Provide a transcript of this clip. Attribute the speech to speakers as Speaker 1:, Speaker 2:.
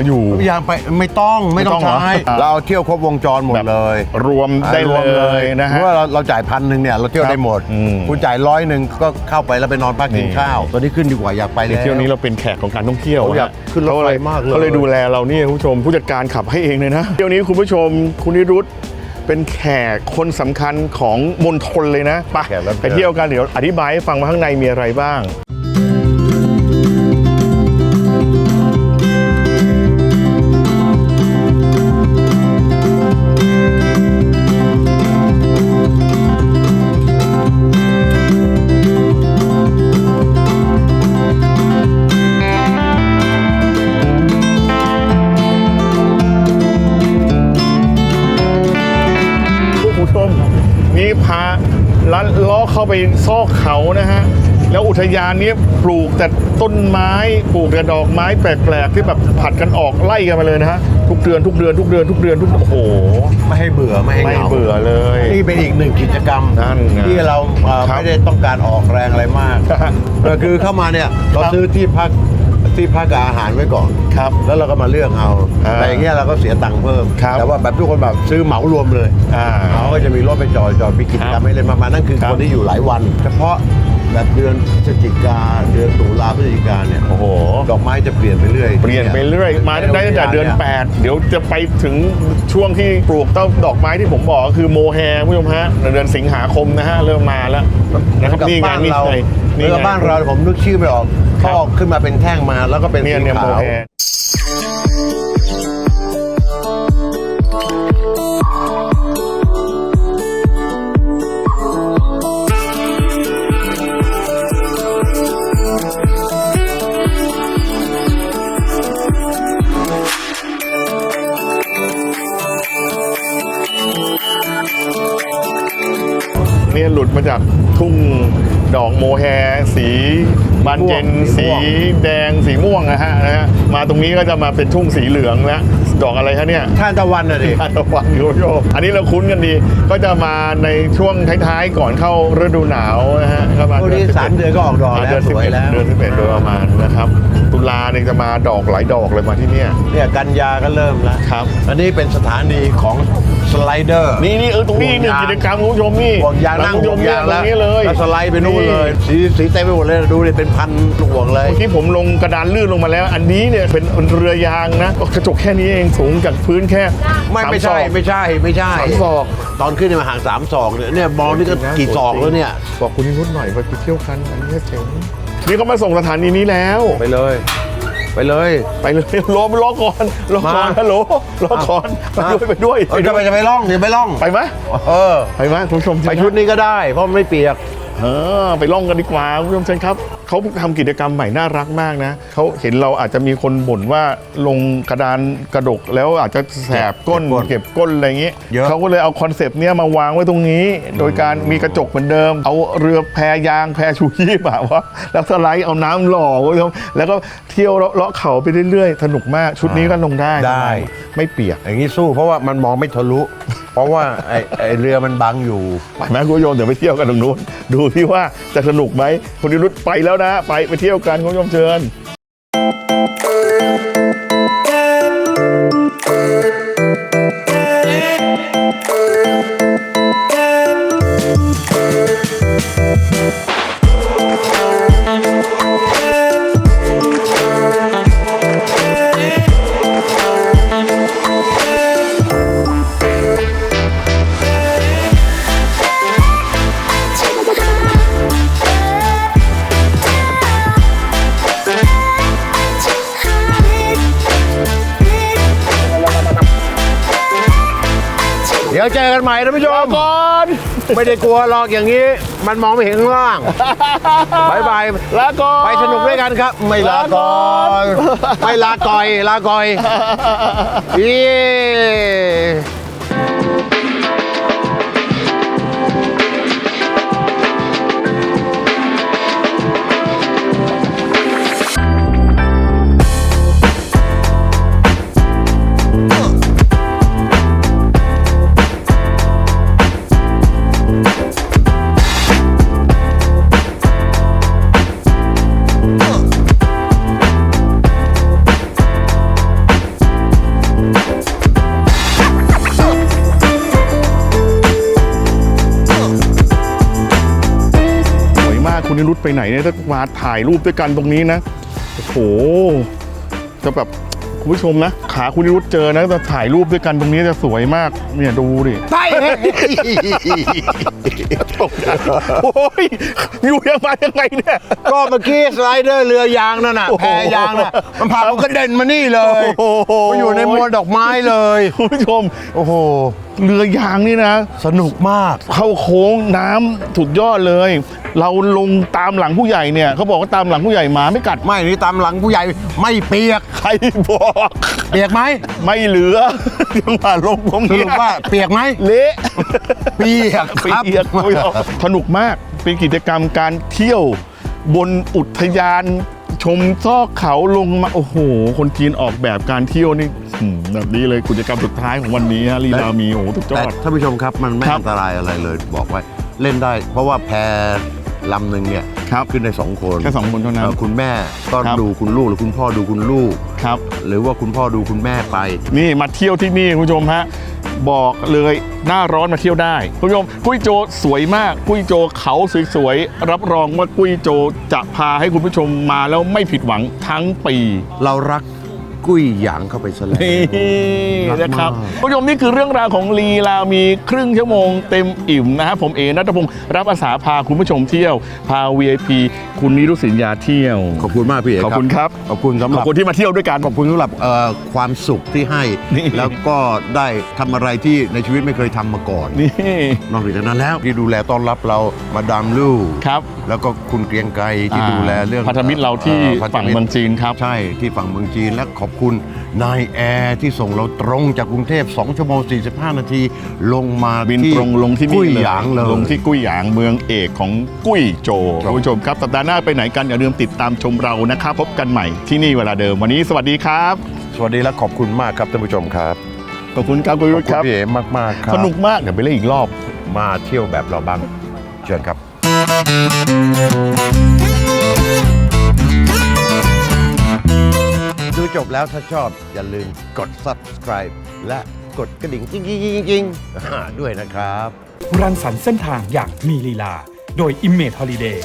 Speaker 1: ตั๋วอยู่
Speaker 2: ยังไปไม่ต้องไม่ต้อง
Speaker 1: ไม่ต้องเหรอ
Speaker 2: ใช้
Speaker 1: อ่า
Speaker 2: เราเอาเที่ยวครบวงจรหมดเลย
Speaker 1: รวมได้
Speaker 2: รวม
Speaker 1: เลยนะ
Speaker 2: เพ
Speaker 1: ฮะ
Speaker 2: ราะว่าเราเราจ่ายพันหนึ่งเนี่ยเราเที่ยว
Speaker 1: ครับ
Speaker 2: ได้หมด
Speaker 1: อืม
Speaker 2: คุณจ่ายร้อยหนึ่งก็เข้าไปแล้วไปนอนพักกิน
Speaker 1: นี่
Speaker 2: ข้าว ตอนนี้ขึ้นดีกว่าอยากไป
Speaker 1: ใน
Speaker 2: แล้ว
Speaker 1: เที่ยวนี้เราเป็นแขกของการท่องเที่ยว
Speaker 2: ผมอยาก
Speaker 1: ฮะ
Speaker 2: ขึ้นรถไฟมากเลย
Speaker 1: เขาเลยดูแลเรานี่คุณผู้ชมผู้จัดการขับให้เองเลยนะเที่ยวนี้คุณผู้ชมคุณนิรุตเป็นแขกคนสำคัญของมณฑลเลยนะไป
Speaker 2: แขกรับเชิญ
Speaker 1: ไปเที่ยวกันเดี๋ยวอธิบายให้ฟังว่าข้างในมีอะไรบ้าง นี่พาลัดล้อเข้าไปซอกเขานะฮะ แล้วอุทยานนี้ปลูกแต่ต้นไม้ปลูกแต่ดอกไม้แปลกๆ ที่แบบผัดกันออกไล่กันมาเลยนะฮะ ทุกเดือนทุกเดือนทุกเดือนทุกเดือนทุกโอ้โห
Speaker 2: ไม่ให้เบื่อไม่ให้
Speaker 1: ไม่
Speaker 2: เหงา
Speaker 1: เบื่อเลย
Speaker 2: นี่เป็นอีกหนึ่งกิจกรรม
Speaker 1: นั่นไง
Speaker 2: ที่เราเอ่อ
Speaker 1: ครับ
Speaker 2: ไม่ได้ต้องการออกแรงอะไรมากเออคือเข้ามาเนี่ยเราซื้อที่พัก ที่พักกับอาหารไว้ก่อน
Speaker 1: ครับ
Speaker 2: แล้วเราก็มาเลือกเอา
Speaker 1: อ่า
Speaker 2: แต่อย่างเงี้ยเราก็เสียตังค์เพิ่ม
Speaker 1: ครับ
Speaker 2: แต่ว่าแบบทุกคนแบบซื้อเหมารวมเลย
Speaker 1: อ่า
Speaker 2: เขาก็จะมีรถไปจอดจอดมีกิจกรรมให้เล่นประมาณนั่นคือ
Speaker 1: ครับ
Speaker 2: คนที่อยู่หลายวัน เฉพาะ แบบเดือนพฤศจิกาเดือนตุลาพฤศจิกาเนี่ย
Speaker 1: โอ้โห
Speaker 2: ดอกไม้จะเปลี่ยนไปเรื่อย
Speaker 1: เปลี่ยนไปเรื่อย มาได้ตั้งแต่เดือน 8 เดี๋ยวจะไปถึงช่วงที่ปลูกต้นดอกไม้ที่ผมบอกก็คือโมแฮคุณผู้ชมฮะเดือนสิงหาคมนะฮะเริ่มมาแล้ว
Speaker 2: นะ
Speaker 1: นะ
Speaker 2: ค
Speaker 1: ค
Speaker 2: รั
Speaker 1: รั
Speaker 2: บบ
Speaker 1: นี่ไง
Speaker 2: บ้าน
Speaker 1: นี่
Speaker 2: เรา
Speaker 1: ไง
Speaker 2: เอ
Speaker 1: นี่
Speaker 2: อ
Speaker 1: ไง
Speaker 2: บ้านเราผมนึกชื่อไม่ออก
Speaker 1: ครั
Speaker 2: ก็
Speaker 1: บ
Speaker 2: ขึ้นมาเป็นแท่งมาแล้วก็เป็น
Speaker 1: เนี่ย
Speaker 2: สี
Speaker 1: เนี่ยโม
Speaker 2: ขาว
Speaker 1: เนี่ยหลุดมาจากทุ่งดอกโมแฮ สีบานเย็น สีแดงสีม่วงนะฮะนะฮะมาตรงนี้ก็จะมาเป็นทุ่งสีเหลืองแล้ว ดอกอะไรคะเนี่ย
Speaker 2: ท่านตะวันน่ะดิ
Speaker 1: ทานตะวันอยู่โยมอันนี้เราคุ้นกันดี ก็จะมาในช่วงท้ายๆก่อนเข้าฤดูหนาวนะฮะก็มา
Speaker 2: พวกนี้
Speaker 1: 11
Speaker 2: สามเดือนก็ออกดอก
Speaker 1: อ่า
Speaker 2: แล้
Speaker 1: เดื
Speaker 2: ว
Speaker 1: อน
Speaker 2: ส
Speaker 1: สิบ
Speaker 2: วย
Speaker 1: เอ็ด
Speaker 2: แล้ว
Speaker 1: เดือนสิบเอ็ดโดยประมาณนะครับตุลาเนี่ยจะมาดอกหลายดอกเลยมาที่เนี่ย
Speaker 2: เนี่ยกันยาก็เริ่มแล้ว
Speaker 1: ครับ
Speaker 2: อันนี้เป็นสถานีของสไลเดอร์
Speaker 1: นี่นี่เออตรงนี้หนึ่งกิจกรรมคุณผู้ชมนี่
Speaker 2: ห่วงยางนั่ง
Speaker 1: คุณผู้ช
Speaker 2: ห่ว
Speaker 1: ม
Speaker 2: ง
Speaker 1: เนี่ยตรง
Speaker 2: ยางแล้ว
Speaker 1: นี้เลย
Speaker 2: แล้วสไลด์ไปนู่นเลย สีสีเต็มไปหมดเลยดูดิเป็นพันห่วงเลย
Speaker 1: เมื่อกี้ผมลงกระดานลื่นลงมาแล้ว อันนี้เนี่ยเป็นเรือยางนะกระจกแค่นี้เองสูงจากพื้นแค่
Speaker 2: ไม่
Speaker 1: สา
Speaker 2: ไม่ใช่
Speaker 1: ศอก
Speaker 2: ไม่ใช่ไม่ใช่
Speaker 1: สามศอก
Speaker 2: ตอนขึ้นเนี่ยมาห่างสามศอกเนี่ยเนี่ยมองนี่ก็กี่ศอกแล้วเนี่ย
Speaker 1: บอกคุณนิรุตหน่อยไปเที่ยวกันอันนี้เจ๋งนี่เขามาส่งสถานีนี้แล้ว
Speaker 2: ไปเลย ไปเลย
Speaker 1: ไปเลยรอรอก่อนรอก่อน
Speaker 2: มา
Speaker 1: ฮัลโหลรอก่อนไปด้วยไป
Speaker 2: เออ
Speaker 1: ด้
Speaker 2: จะ
Speaker 1: วย
Speaker 2: ไปจะไปล่องเดี๋ยวไปล่อง
Speaker 1: ไปไหม
Speaker 2: เออ
Speaker 1: ไปไหมคุณผู้ชม
Speaker 2: ไปชุดนี้ก็ได้ เพราะมันไม่เปียก
Speaker 1: เออ ไปล่องกันดีกว่าคุณผู้ชมเชิญครับเขาทำกิจกรรมใหม่น่ารักมากนะเขาเห็นเราอาจจะมีคนบ่นว่าลงกระดานกระดกแล้วอาจจะแสบก้น
Speaker 2: เก็บก้น
Speaker 1: เก็บก้นอะไรอย่างงี้
Speaker 2: เยอะ
Speaker 1: เขาก็เลยเอาคอนเซปต์เนี้ยมาวางไว้ตรงนี้ โดยการมีกระจกเหมือนเดิม เอาเรือแพยางแพชูชีพอะว่าแล้วสไลด์เอาน้ำหล่อคุณผู้ชมแล้วก็เที่ยวเลาะเขาไปเรื่อยๆ สนุกมากชุดนี้ก็ลงได้
Speaker 2: ได้
Speaker 1: ไม่เปียก
Speaker 2: อย่างนี้สู้เพราะว่ามันมองไม่ทะลุเพราะว่าไอ้ไอ้เรือมันบังอยู่
Speaker 1: ไปไหมคุณผู้ชมเดี๋ยวไปเที่ยวกันตรงนู้นดูที่ว่าจะสนุกไหมคุณนิรุตไปแล้วนะ ไปไปเที่ยวกันคุณผู้ชมเชิญ
Speaker 2: ดี๋ยวเจอกันใหม่นะผู้ชม
Speaker 1: ก่อน
Speaker 2: ไม่ได้กลัวหรอกอย่างนี้ มันมองไม่เห็นข้างล่างบายบาย
Speaker 1: ลาก่อน
Speaker 2: ไปสนุกด้วยกันครับ ไม่ลาก่อนไม่ลาก่อย ลาก่อยเย้
Speaker 1: ไปไหนเนี่ยถ้ามาถ่ายรูปด้วยกันตรงนี้นะโอ้โหจะแบบคุณผู้ชมนะขาคุณนิรุธเจอนะจะถ่ายรูปด้วยกันตรงนี้จะสวยมากเนี่ยดูดิ
Speaker 2: ใช่
Speaker 1: ตกใจโอ้ยอยู่ยังมายังไงเนี่ย
Speaker 2: ก็เมื่อกี้สไลเดอร์เรือยางนั่นน่ะ
Speaker 1: โอ้โห
Speaker 2: แพยางน่ะมันพาผมกระเด็นมานี่เลย
Speaker 1: โอ้โห
Speaker 2: มาอยู่ในมวลดอกไม้เลย
Speaker 1: คุณผู้ชม
Speaker 2: โอ้โห
Speaker 1: เรือยางนี่นะ
Speaker 2: สนุกมาก
Speaker 1: เข้าโค้งน้ำสุดยอดเลย เราลงตามหลังผู้ใหญ่เนี่ยเขาบอกว่าตามหลังผู้ใหญ่หมาไม่กัด
Speaker 2: ไม่นี่ตามหลังผู้ใหญ่ไม่เปียก
Speaker 1: ใครบอก
Speaker 2: เปียกไหม
Speaker 1: ไม่เหลือยังมาลงตรง
Speaker 2: ส
Speaker 1: นี้
Speaker 2: รุปว่าเปียกไหม
Speaker 1: เละ
Speaker 2: เปียกครับ
Speaker 1: เปียกคุณผู้ชมสนุกมากเป็นกิจกรรมการเที่ยวบนอุทยาน ชมซอกเขาลงมา โอ้โห คนจีนออกแบบการเที่ยวนี่อืมแบบนี้เลยกิจกรรมสุดท้ายของวันนี้ฮะลีลามีโอ้โหสุดย
Speaker 2: แต่
Speaker 1: อด
Speaker 2: ท่านผู้ชมครับมันไม่
Speaker 1: ครับ
Speaker 2: อันตรายอะไรเลยบอกไว้เล่นได้ เพราะว่าแพลำหนึ่งเนี่ย
Speaker 1: ครับ
Speaker 2: ขึ้นได้สองคน
Speaker 1: แค่สองคนเท่านั้น
Speaker 2: เอ่อคุณแม่ก็
Speaker 1: ครับ
Speaker 2: ดูคุณลูกหรือคุณพ่อดูคุณลูก
Speaker 1: ครับ
Speaker 2: หรือว่าคุณพ่อดูคุณแม่ไป
Speaker 1: นี่มาเที่ยวที่นี่คุณผู้ชมฮะ บอกเลยหน้าร้อนมาเที่ยวได้คุณผู้ชมกุ้ยโจสวยมากกุ้ยโจเขาสวยๆรับรองว่ากุ้ยโจจะพาให้คุณผู้ชมมาแล้วไม่ผิดหวังทั้งปี
Speaker 2: เรารัก กุ้ยหยางเข้าไปซะแล้ว
Speaker 1: นี่
Speaker 2: รักมาก
Speaker 1: นะครับคุณผู้ชมนี่คือเรื่องราวของลีลามีครึ่งชั่วโมงเต็มอิ่มนะฮะผมเอนัทพงศ์รับอาสาพาคุณผู้ชมเที่ยว พา VIP คุณนิรุตสินยาเที่ยว
Speaker 2: ขอบคุณมากพี่เอก
Speaker 1: ขอบคุณครับ
Speaker 2: ขอบคุณสำห
Speaker 1: ขอ
Speaker 2: รั
Speaker 1: บบคุณที่มาเที่ยวด้วยกัน
Speaker 2: ขอบคุณสำหรับเอ่อความสุขที่ให้
Speaker 1: นี่
Speaker 2: แล้วก็ได้ทำอะไรที่ในชีวิตไม่เคยทำมาก่อน
Speaker 1: นี่
Speaker 2: นอกจากนั้นแล้วที่ดูแลต้อนรับเรามาดามลู่
Speaker 1: ครับ
Speaker 2: แล้วก็คุณเกรียงไกรที่ดูแลเรื่อง
Speaker 1: พันธมิตรเราที่
Speaker 2: พันธ
Speaker 1: ฝั่ง
Speaker 2: มิตร
Speaker 1: เมืองจีนครับ
Speaker 2: ใช่ที่ฝั่งเมืองจีนและขอบคุณนายแอร์ที่ส่งเราตรงจากกรุงเทพ2ชั่วโมง 45 นาที ลงมา
Speaker 1: บิน
Speaker 2: ที่
Speaker 1: ตรงลงที่นี่
Speaker 2: กุ้ย
Speaker 1: เล
Speaker 2: หยางเลย
Speaker 1: ลงที่กุ้ยหยางเมืองเอกของกุ้ยโจ
Speaker 2: ครับ
Speaker 1: คุณผู้ชมครับสัปดาห์หน้าไปไหนกันอย่าลืมติดตามชมเรานะครับพบกันใหม่ที่นี่เวลาเดิมวันนี้สวัสดีครับ
Speaker 2: สวัสดีและขอบคุณมากครับท่านผู้ชมครับ
Speaker 1: ขอบคุณครับคุณ
Speaker 2: ข
Speaker 1: ยุ
Speaker 2: อบ
Speaker 1: ทธ
Speaker 2: คุ
Speaker 1: ค
Speaker 2: ณ
Speaker 1: รับ
Speaker 2: พี่เอ๋มากๆครับ
Speaker 1: สนุกมากเดี๋ยวไปเล่นอีกรอบ
Speaker 2: มาเที่ยวแบบเราบ้างเชิญครับ ดูจบแล้วถ้าชอบ อย่าลืมกด subscribe และกดกระดิ่งจริงๆๆๆๆด้วยนะครับ
Speaker 3: รังสรรค์เส้นทางอย่างมีลีลา โดย Image Holiday